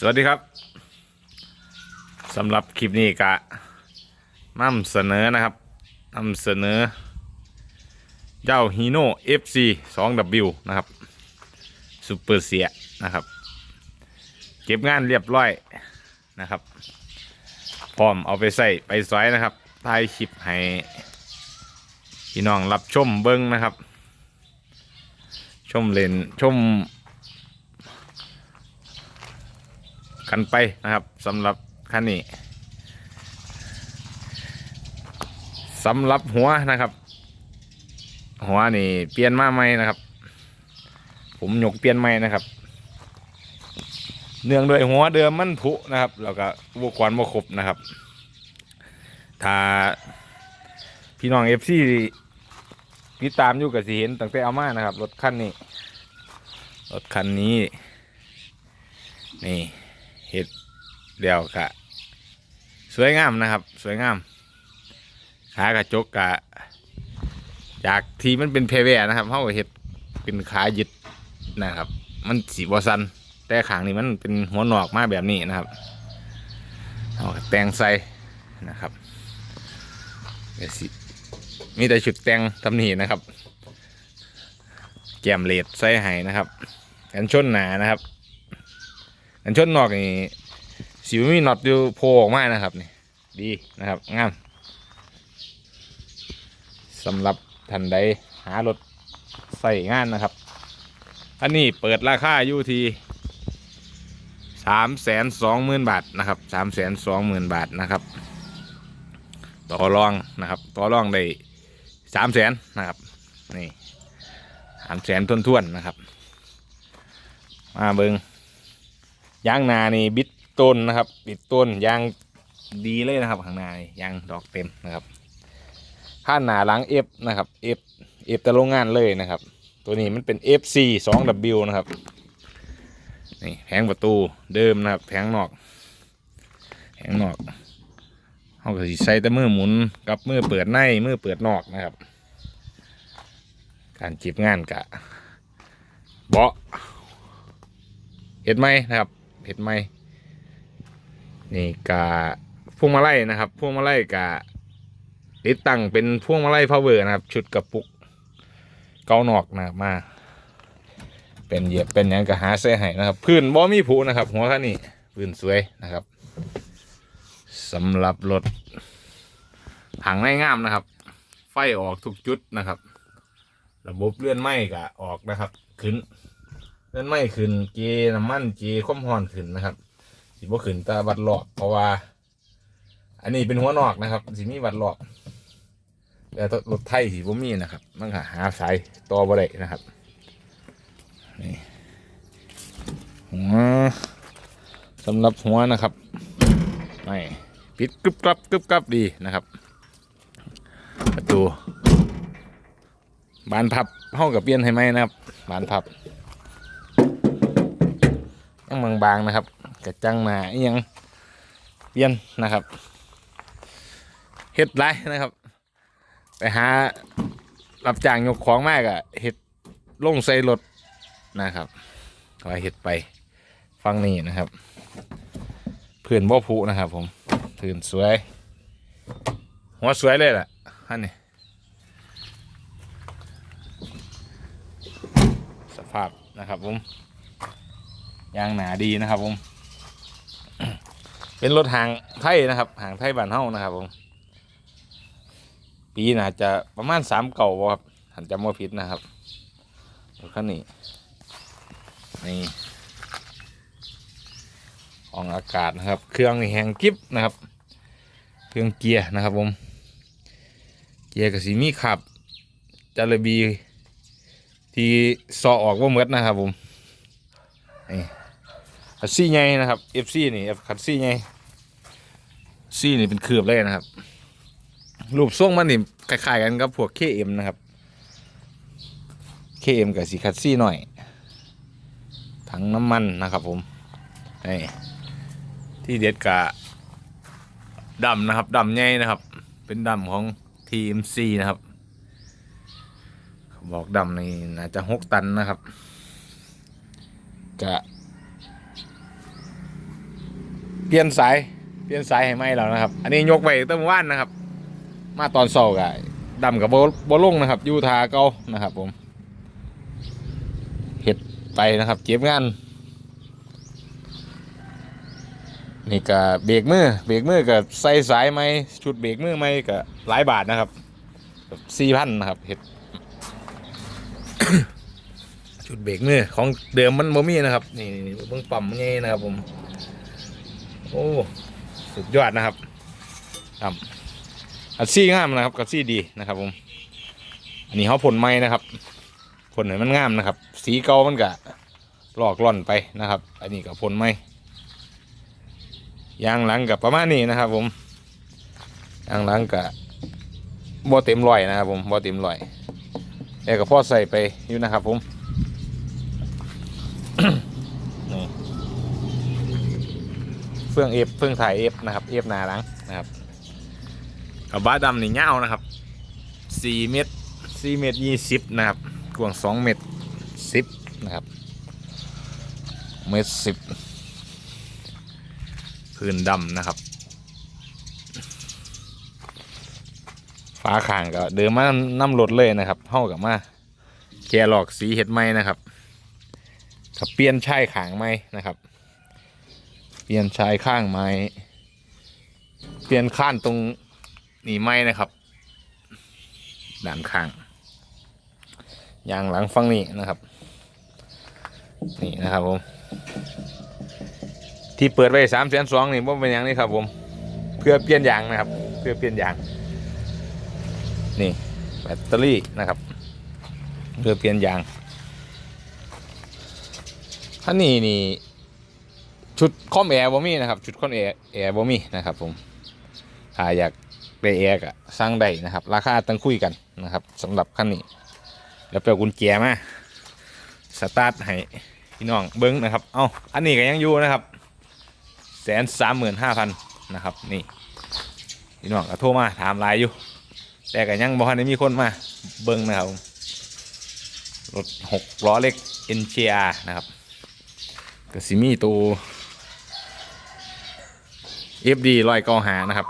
สวัสดีครับสำหรับคลิปนี้กะนำเสนอนะครับนำเสนอ เจ้าฮีโน่ FC 2W นะครับซูเปอร์เสียนะครับ เก็บงานเรียบร้อยนะครับ พร้อมเอาไปใส่ไปสอยนะครับถ่ายคลิปให้พี่น้องรับชมเบิ้งนะครับ ชมเล่นชม กันไปนะครับสำหรับคันนี้สำหรับหัวนะครับ หัวนี่เปลี่ยนมาใหม่นะครับ ผมยกเปลี่ยนใหม่นะครับ เนื่องด้วยหัวเดิมมันผุนะครับ แล้วก็อุปกรณ์บ่ครบนะครับ ถ้าพี่น้องเอฟซีติดตามอยู่กับสิเห็นตั้งแต่เอามานะครับ รถคันนี้ รถคันนี้ นี่ เห็ดเดียวกะสวยงามนะครับ สวยงาม ขากระจกกะ จากที่มันเป็นเพเวนะครับเขาเห็ดเป็นขายึดนะครับ มันสีบอสันแต่ขางนี้มันเป็นหัวหนอกมาแบบนี้นะครับเอาแตงใส่นะครับสิมีแต่ชุดแตงทำนี่นะครับ แกมเลดใส่ให้นะครับ กันชนหนานะครับ กันชนนอกนี่สิวมีน็อตอยู่โผล่ออกมานะครับนี่ดีนะครับงามสำหรับท่านใดหารถใส่งานนะครับ อันนี้เปิดราคาอยู่ที่สามแสนสองหมื่นบาทนะครับสามแสนสองหมื่นบาทนะครับ ต่อรองนะครับต่อรองได้สามแสนนะครับนี่สามแสนทวนๆนะครับ มาเบิง ยางนานี่บิดต้นนะครับ บิดต้นยางดีเลยนะครับข้างหน้ายางดอกเต็มนะครับข้าหนาหลัง F นะครับ F F แต่โรงงานเลยนะครับ ตัวนี้มันเป็น FC 2W นะครับนี่แผงประตูเดิมนะครับ แผงนอกแผงนอกเขาก็สิใส่แต่มือหมุนกับมือเปิดในมือเปิดนอกนะครับ การจีบงานกะเบาะเห็ดไหมนะครับ เห็ดไหมนี่กาพวงมาลัยนะครับพวงมาลัยกาติดตั้งเป็นพวงมาลัยพาวเวอร์นะครับ ชุดกระปุกเกาหนอกนะครับมา เป็นเหยียบเป็นหยังกะหาเส้ให้นะครับ พื้นบ่มีผุนะครับ หัวคันนี้พื้นสวยนะครับสำหรับรถหางไม่งามนะครับ ไฟออกทุกจุดนะครับ ระบบเลื่อนไม้กะออกนะครับ ขึ้น เลื่นไม่ขึ้นเกน้ำมันเกความร้อนขึ้นนะครับสิบ่ขึ้นแตาวัดหลอกเพราะว่า อันนี้เป็นหัวนอกนะครับสิมีวัดหลอกแต่รถไทยสิบ่มีนะครับมันหาสายต่อบ่ได้นะครับนี่หัวสำหรับหัวนะครับไม่ปิดกรึบกรับกรึบกรับดีนะครับ ประตูบานพับห้องกับเปลี่ยนให้ไหมนะครับ บานพับ ยังบางๆนะครับกระจังหนาอิหยังเปลี่ยนนะครับเฮ็ดไรนะครับ ไปหารับจ้างยกของมากอะเฮ็ดลงใส่รถนะครับคอยเฮ็ดไปฟังนี่นะครับเพื่อนบ่ผูนะครับผมเพื่อนสวย หัวสวยเลยล่ะท่านนี่สภาพนะครับผม ยางหนาดีนะครับ ผม เป็นรถหางไทยนะครับหางไทยบ้านเฮ้านะครับ ผม ปีน่าจะประมาณสามเก่าครับหันจำว่าผิดนะครับรถคันนี้นี่องอากาศนะครับ เครื่องนี่แหงกิฟนะครับ เครื่องเกียร์นะครับผม เกียร์กับสีมีขับจาระบีที่ซอออกว่าเมดนะครับผมนี่ คัดซี่ไงนะครับ FC นี่คัดซี่ไงซี่นี่เป็นเครือบเลยนะครับ รูปทรงมันนี่คล้ายๆกันกับพวก KM นะครับ KM กับสีคัดซี่หน่อย ถังน้ำมันนะครับผมนี่ที่เด็ดกะดำนะครับดำใหญ่นะครับ เป็นดำของ TMC นะครับบอกดำนี่น่าจะหกตันนะครับกะ เปลี่ยนสายเปลี่ยนสายให้ไหมแล้วนะครับ อันนี้ยกไปตั้งว่านนะครับ มาตอนเสาร์กะดำกับโบลงนะครับยูทาเก่านะครับ ผมเห็ดไปนะครับเก็บงานนี่ก็เบรกมือเบรกมือกับใส่สายไหมชุดเบรกมือไหมก็หลายบาทนะครับสี่พันนะครับเห็ดชุดเบรกมือของเดิมมันบ่มีนะครับ นี่เบิ่งปั๊มไงนะครับผม โอ้สุดยอดนะครับครับกัดซี่งามนะครับกัดซี่ดีนะครับผมอันนี้เขาผลไม้นะครับผลไหนมันงามนะครับ สีเก่ามันก็ลอกล่อนไปนะครับ อันนี้ก็ผลไม้ยางหลังกับประมาณนี้นะครับ ผมยางหลังกับบ่เต็มร้อยนะครับผมบ่เต็มร้อยแต่ก็พอใส่ไปอยู่นะครับผม ฟื่องเอฟเฟื่องถ่ายเอฟนะครับเอฟนาลังนะครับกับบ้าดำนี่เงานะครับสี่เมตรสี่เมตรยี่สิบนะครับกว้างสองเมตรสิบนะครับเมตรสิบพื้นดำนะครับฝาข่างก็เดิมมาน้ำรถเลยนะครับเท่ากับมาแกหลอกสีเห็ดไหมนะครับกับเปลี่ยนชายขางไม้นะครับ เปลี่ยนชายข้างไม้ เปลี่ยนข้านตรงนี่ไม้นะครับด้านข้างยางหลังฟังนี่นะครับ นี่นะครับผม ที่เปิดไว้สามแสนสองนี่ว่าเป็นอย่างนี้ครับ ผม เพื่อเปลี่ยนยางนะครับ เพื่อเปลี่ยนยาง นี่แบตเตอรี่นะครับ เพื่อเปลี่ยนยางท่านี่นี่ ชุดคอมแอร์บ่มีนะครับ ชุดคอมแอร์แอร์บ่มีนะครับ ผมถ้าอยากได้แอร์ก็สร้างได้นะครับ ราคาต้องคุยกันนะครับสำหรับคันนี้แล้วเปลกุญแจมาสตาร์ทให้พี่น้องเบิ้งนะครับ เอาอันนี้ก็ยังอยู่นะครับแสนสามหมื่นห้าพันนะครับ นี่พี่น้องก็โทรมาถามไลน์อยู่ แต่ก็ยังบ่ทันได้มีคนมาเบิ้งนะครับผมรถหกล้อเล็ก NGR นะครับก็สิมีตัว FD ลอยเกาหานะครับ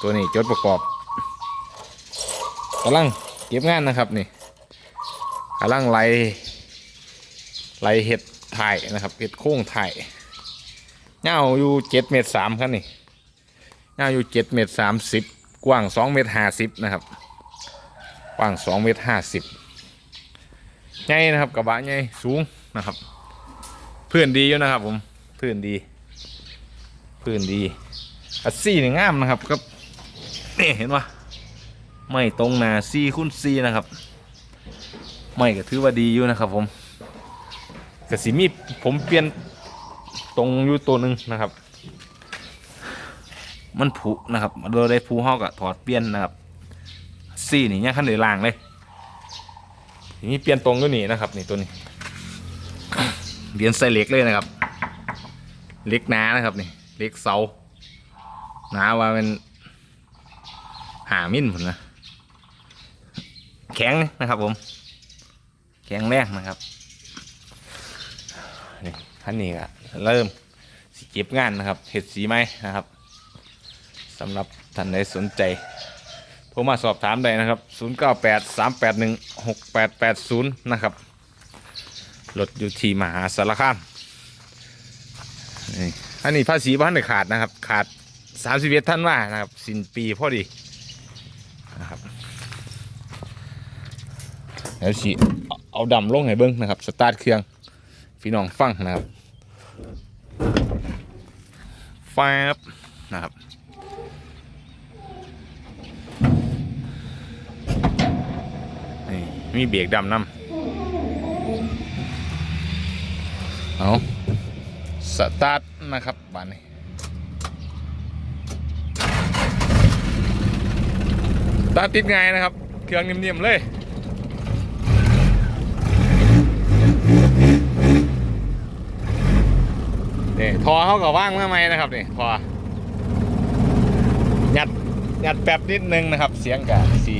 ตัวนี้จดประกอบกำลังเก็บงานนะครับนี่กำลังไล่ไล่เห็ดถ่ายนะครับเห็ดโค้งถ่ายเงาอยู่เจ็ดเมตรสามครับนี่เงาอยู่เจ็ดเมตรสามสิบกว้างสองเมตรห้าสิบนะครับกว้างสองเมตรห้าสิบใหญ่นะครับกระบะใหญ่สูงนะครับเพื่อนดีอยู่นะครับผมพื่อนดีพื่อนดี อัดซี่นี่งามนะครับครับนี่เห็นปะไม่ตรงนาซีคุ้นซีนะครับ ไม่ก็ถือว่าดีอยู่นะครับ ผมกระสีมีผมเปลี่ยนตรงอยู่ตัวหนึ่งนะครับ มันผุนะครับโดยได้ผุห้อกะถอดเปลี่ยนนะครับซี่นี่ยังขั้นเลยล่างเลยทีนี้เปลี่ยนตรงอยู่นี่นะครับนี่ตัวนี้เหรียญใส่เหล็กเลยนะครับเหล็กหนานะครับนี่เหล็กเสา หนาว่าเป็นหามิลผมนะแข็งนะครับผม แข็งแรงนะครับนี่ท่านนี้ก็เริ่มสิเก็บงานนะครับเห็ดสีไหมนะครับสำหรับท่านใดสนใจโทรมาสอบถามได้นะครับ 098 381 6880 นะครับรถอยู่ที่มหาสารคามนี่อันนี้ภาษีบ้านได้ขาดนะครับ ขาด สามสิบเอ็ดท่านว่านะครับสิ้นปีพอดีนะครับแล้วสิเอาดำลงให้เบิ้งนะครับ สตาร์ทเครื่องพี่น้องฟังนะครับแฟบนะครับนี่มีเบรกดำน้ำเอาสตาร์ทนะครับบานนี้ส ตาร์ติดง่ายนะครับ เครื่องนิ่มๆเลย นี่ทอเขาก็ว่างมาไหมนะครับนี่พอหยัดหยัดแป๊บนิดนึงนะครับ เสียงกะสี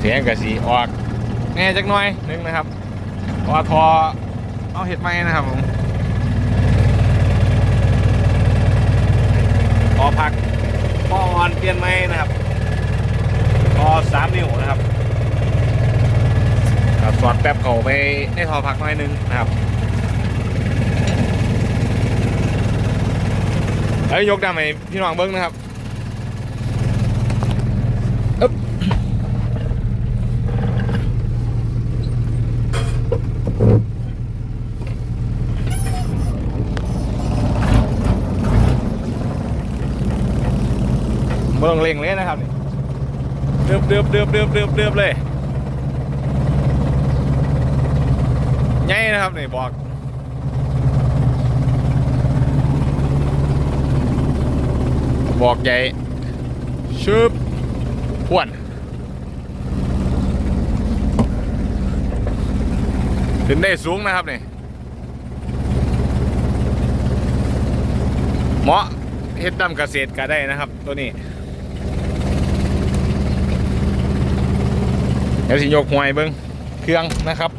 เสียงกะสีออกแน่จักหน่อยหนึงนะครับพราะว่าทอ เอาเห็ดไหมนะครับผมพอพักพออ่อนเปลี่ยนไหมนะครับพอสามนิ้วนะครับอ่าสอดแป๊บเข้าไปในทอพักหน่อยหนึงนะครับแล้วยกดำให้พี่น้องเบิ้งนะครับ เมืองเล็งเลยนะครับนี่เดือบเดือบเดือบเดือบเดือบเดือบเลยใหญ่นะครับนี่บอกบอกใหญ่ชืบอ้วนขึ้นได้สูงนะครับนี่เหมาะเฮ็ดดำเกษตรก็ได้นะครับ ตัวนี้ เดี๋ยวสิยกหวยเบิ้งเครื่องนะครับ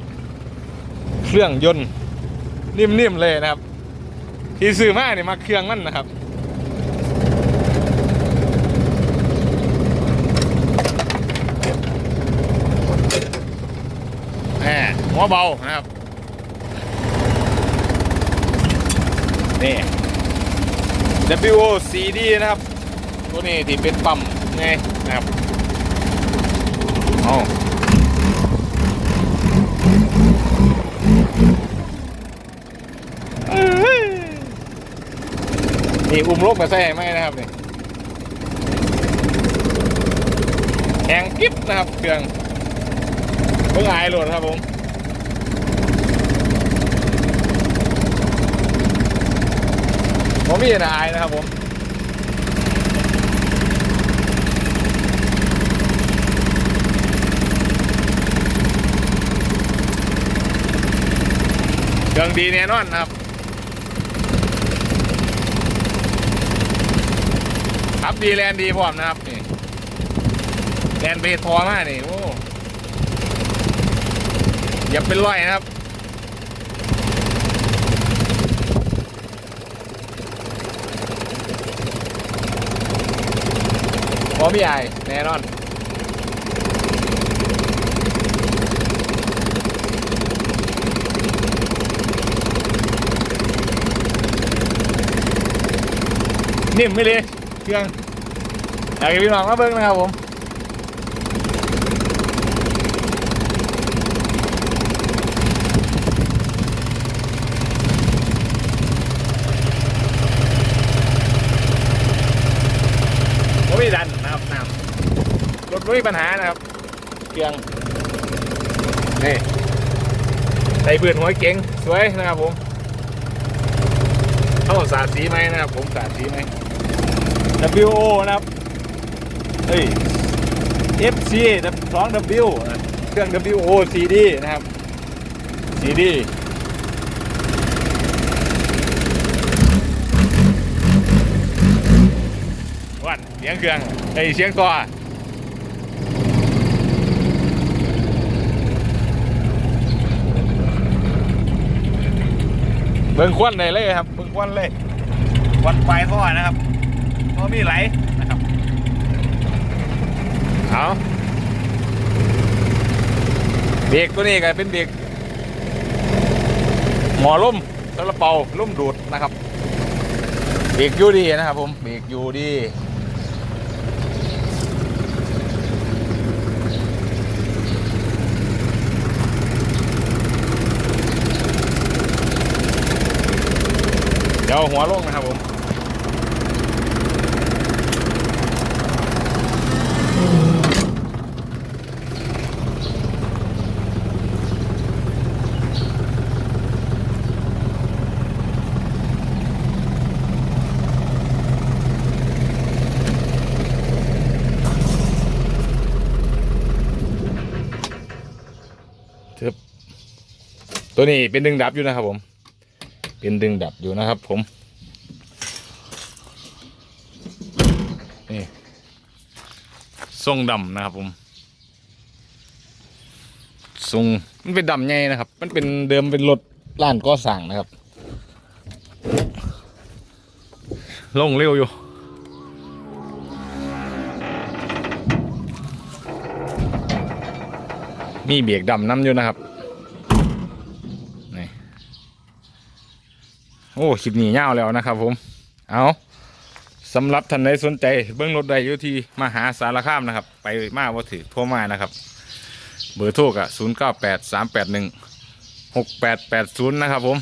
เครื่องยนต์นิ่มๆเลยนะครับ ที่ซื้อมาเนี่ยมาเครื่องมันนะครับแหมหัวเบานะครับ นี่ WOCD นะครับ ตัวนี้ที่เป็นปั๊มไงนะครับ เอาเอ้ย นี่อุ้มลูกมาใส่ไหมนะครับนี่แข็งกิ๊บนะครับเครื่องเพิ่งหายหลดครับผมผมมีนะอายนะครับผม รื่องดีแน่นอนนะครับขับดีแลนดีพร้อมนะครับนี่แลนไปเฮ็ดทอมากนี่โอ้อย่าเป็นร้อยนะครับพร้อมพี่ใหญ่แน่นอน นิ่มไม่เลยเครื่องอยากให้พี่น้องมาเบิ้งนะครับผมผมไม่ดันนะครับน้ำรถไม่มีปัญหานะครับเครื่องนี่ใส่เบื่อนหัวเก๋งสวยนะครับผมเขาสาดสีไหมนะครับผมสาดสีไหม WO นะครับเฮ้ย FC 2 W นะเครื่อง WO CD นะครับ CD วันเสียงเครื่องไอยเสียงตัวเบิ่งควันได้เลยครับเบิ่งควันเลยควันไฟท่อนะครับ ท่อมีไหลนะครับเอาเบรกตัวนี้ก็เป็นเบรกหมอล่มสำหรับเปาล่มดูดนะครับเบรกอยู่ดีนะครับผมเบรกอยู่ดีเดี๋ยวหัวลงนะครับผม ตัวนี้เป็นดึงดับอยู่นะครับผม เป็นดึงดับอยู่นะครับผม นี่ทรงดำนะครับผมสูงมันเป็นดำใหญ่นะครับ มันเป็นเดิมเป็นรถล้านก่อสร้างนะครับลงเร็วอยู่มีเบียกดำน้ำอยู่นะครับ โอ้คลิปนี้ยาวแล้วนะครับ ผม เอาสำหรับท่านใดสนใจ เบื้องรถใดอยู่ที่มหาสารคามนะครับ ไปมาว่าถือโทรมานะครับ เบอร์โทรกะ0 9 8 3 8 1 6 8 8 0นะครับผม